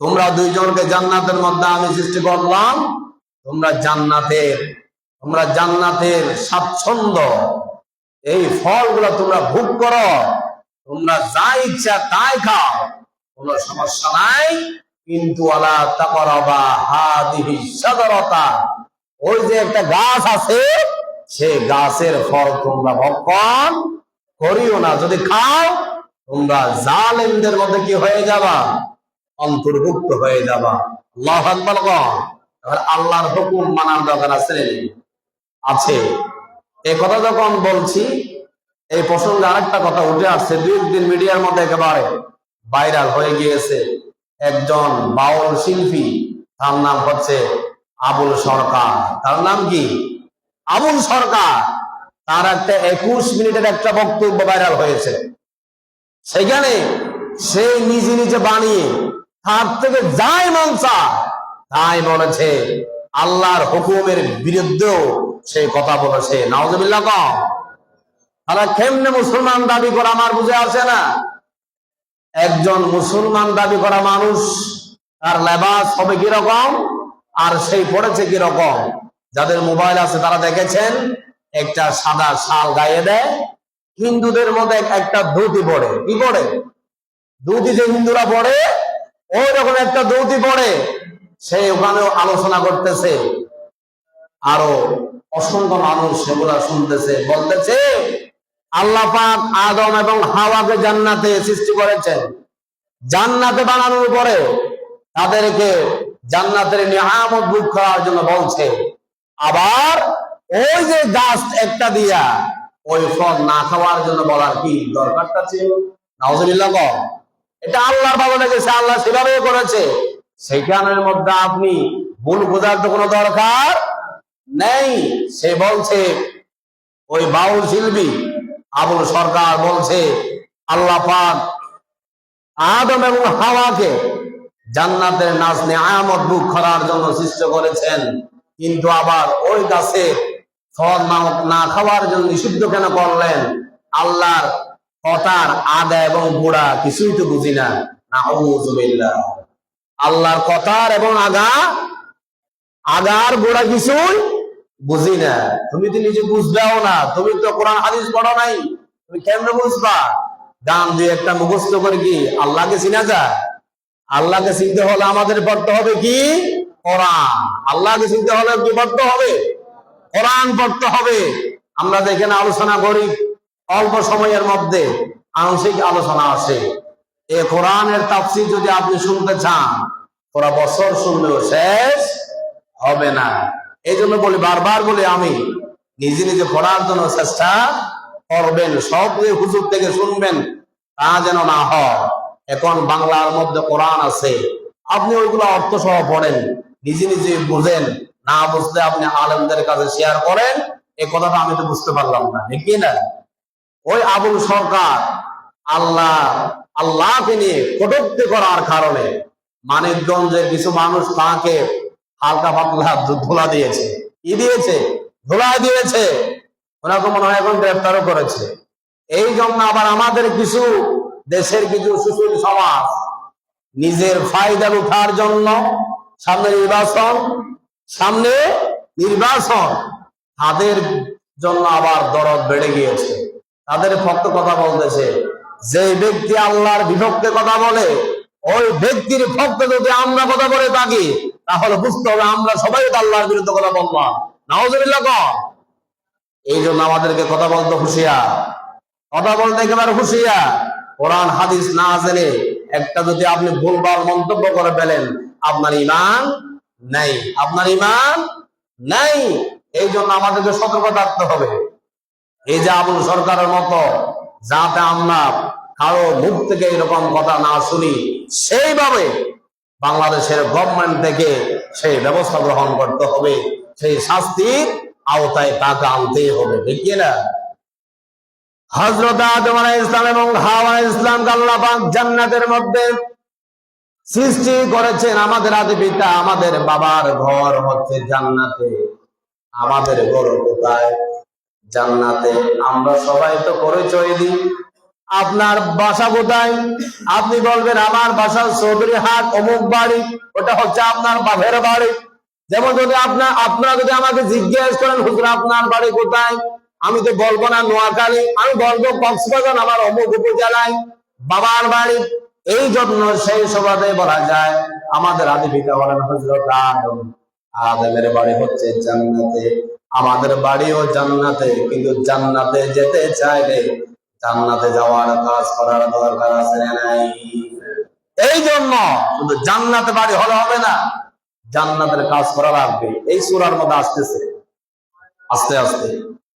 তোমরা দুইজনকে জান্নাতের মধ্যে আমি সৃষ্টি করলাম। তোমরা জান্নাতের তোমরা জান্নাতের স্বাচ্ছন্দ্য। এই ফলগুলো তোমরা ভোগ করো। তোমরা যা ইচ্ছা তাই খাও। কোনো সমস্যা নাই। কিন্তু ওই যে একটা গাছ আছে, সেই গাছের ফল তোমরা ভক্ষণ করিও না, যদি খাও, তোমরা জালেমদের মধ্যে কি হয়ে যাবা? অন্তর্ভুক্ত হয়ে যাবা। আল্লাহ আল্লাহর হুকুম মানার দরকার আছে। আছে। এই কথা যখন বলছি, এই প্রসঙ্গে আরেকটা কথা উঠে আসছে। দুই দিন মিডিয়ার মধ্যে একেবারে ভাইরাল হয়ে গিয়েছে একজন বাউল শিল্পী। তার নাম হচ্ছে আবুল সরকার। তার নাম কি? আবুল সরকার। তার একটা একুশ মিনিটের একটা বক্তব্য ভাইরাল হয়েছে। সেখানে সে নিজে নিজে বানিয়ে তার থেকে যাই মন তাই বলেছে আল্লাহর হুকুমের বিরুদ্ধেও সেই কথা বলেছে। নাওজবিল্লা কম কেমনে মুসলমান দাবি করা আমার বুঝে আসে না? একজন মুসলমান দাবি করা মানুষ, তার লেবাস হবে কীরকম, আর সেই পড়েছে কীরকম? যাদের মোবাইল আছে তারা দেখেছেন, একটা সাদা শাল গায়ে দেয়, হিন্দুদের মধ্যে একটা ধুতি পড়ে কি পড়ে ধুতি যে হিন্দুরা পড়ে ওই রকম একটা ধুতি পড়ে, সে ওখানেও আলোচনা করতেছে। আরও অসংখ্য মানুষ সেগুলা শুনতেছে, বলতেছে, আল্লাহ পাক আদম এবং হাওয়াকে জান্নাতে সৃষ্টি করেছেন। জান্নাতে বানানোর পরে তাদেরকে জান্নাতের নিয়ামত ভোগ করার জন্য বলছে। আবার ওই যে গাছ একটা দিয়া ওই ফল না খাওয়ার জন্য বলার কি দরকারটা ছিল? নাউজুবিল্লাহ। এটা আল্লাহর ভালো লেগেছে, আল্লাহ সেভাবে করেছে। সেখানের মধ্যে আপনি ভুল বোঝার তো কোনো দরকার নেই। সে বলছে, ওই বাউল শিল্পী আবুল সরকার বলছে, আল্লাহ পাক আদম এবং হাওয়াকে জান্নাতের নাচ নিয়ামত বুক করার জন্য সৃষ্টি করেছেন। কিন্তু আবার ওই গাছে ফল না খাওয়ার জন্য নিষিদ্ধ কেন করলেন? আল্লাহর কথার আগা এবং গোড়া কিছুই তো বুঝি না। আল্লাহর কথার এবং আগা, আগার গোড়া কিছুই বুঝি না। তুমি তো নিজে বুঝবেও না। তুমি তো কোরআন, হাদিস পড়ো নাই। তুমি কেমনে বুঝবা? গান দিয়ে একটা মুখস্থ করে কি আল্লাহকে চিনা যায়? আল্লাহকে চিনতে হলে আমাদের পড়তে হবে কি? কোরআন। আল্লাহকে চিনতে হলে কি পড়তে হবে? কোরআন পড়তে হবে। আমরা যেখানে আলোচনা করি অল্প সময়ের মধ্যে আংশিক আলোচনা আছে। এ কোরআনের তাফসীর যদি আপনি শুনতে চান ওরা বছর শুনলেও শেষ হবে না। এই জন্য বলি, বারবার বলি আমি, নিজে নিজে পড়ার জন্য চেষ্টা করবেন, সব হুজুর থেকে শুনবেন তা যেন না হয়। এখন বাংলার মধ্যে কোরআন আছে, আপনি ওইগুলো অর্থ সহ পড়েন, নিজে নিজে বুঝেন, না বুঝলে আপনি আলেমদের কাছে শেয়ার করেন এই কথাটা আমি তো বুঝতে পারলাম না, ঠিক না? ওই আবুল সরকার আল্লাহ, আল্লাহকে নিয়ে কটূক্তি করার কারণে মানিকগঞ্জের কিছু মানুষ তাকে হালকা পাতলা ধুলা দিয়েছে। কি দিয়েছে? ধুলা দিয়েছে। ওনাকে মনে হয় এখন গ্রেফতারও করেছে। এই জন্য আবার আমাদের কিছু দেশের কিছু সুশীল সমাজ নিজের ফায়দা উঠার জন্য সামনে নির্বাচন সামনে নির্বাচন, তাদের জন্য আবার দরদ বেড়ে গিয়েছে। তাদের পক্ষে কথা বলতেছে। যে ব্যক্তি আল্লাহর বিভক্তে কথা বলে, ওই ব্যক্তির পক্ষে যদি আমরা কথা বলে থাকি, তাহলে বুঝতে হবে আমরা সবাই আল্লাহর বিরুদ্ধে কথা কর এই জন্য আমাদেরকে কথা বলতে হুঁশিয়ার। কথা বলতে একেবারে হুঁশিয়ার। কোরআন, হাদিস না জেনে একটা যদি আপনি ভুলভাল মন্তব্য করে ফেলেন, আপনার ইমান নাই। আপনার ইমান নাই। এই জন্য আমাদেরকে সতর্ক থাকতে হবে। এই যে আবুল সরকারের মতো, যাতে আমরা কারও মুখ থেকে এরকম কথা না শুনি, সেইভাবে বাংলাদেশের গভর্নমেন্ট থেকে সেই ব্যবস্থা গ্রহণ করতে হবে। সেই শাস্তির আওতায় তাকে আনতেই হবে না? হজরত ইসলাম এবং হাওয়া পাক জান্নাতের মধ্যে সৃষ্টি করেছেন। আমাদের আদি পিতা, আমাদের বাবার ঘর হচ্ছে জান্নাতে। আমাদের ঘর কোথায়? জান্নাতে। আমরা সবাই তো পরিচয় দিই। আপনার বাসা কোথায়? আপনি বলবেন, আমার বাসা চৌধুরী হাট, অমুক বাড়ি, ওটা হচ্ছে আপনার বাপের বাড়ি। যেমন যদি আপনার আপনারা যদি আমাকে জিজ্ঞেস করেন, হুজুর, আপনার বাড়ি কোথায়? আমি তো বলব না নোয়াখালী, আমি বলব কক্সবাজার, আমার অমুক উপজেলায় বাবার বাড়ি। এই জন্য সেই সভাতে বলা যায়, আমাদের আদি পিতা বলেন, হজরত আদম, আদমের বাড়ি হচ্ছে জান্নাতে। আমাদের বাড়িও জান্নাতে, কিন্তু জান্নাতে যেতে চাইলে জান্নাতে যাওয়ার কাজ করার দরকার আছে নাই? এই জন্য শুধু জান্নাতে বাড়ি হলে হবে না, জান্নাতের কাজ করা লাগবে। এই সুরার মধ্যে আসতেছে। আস্তে আস্তে।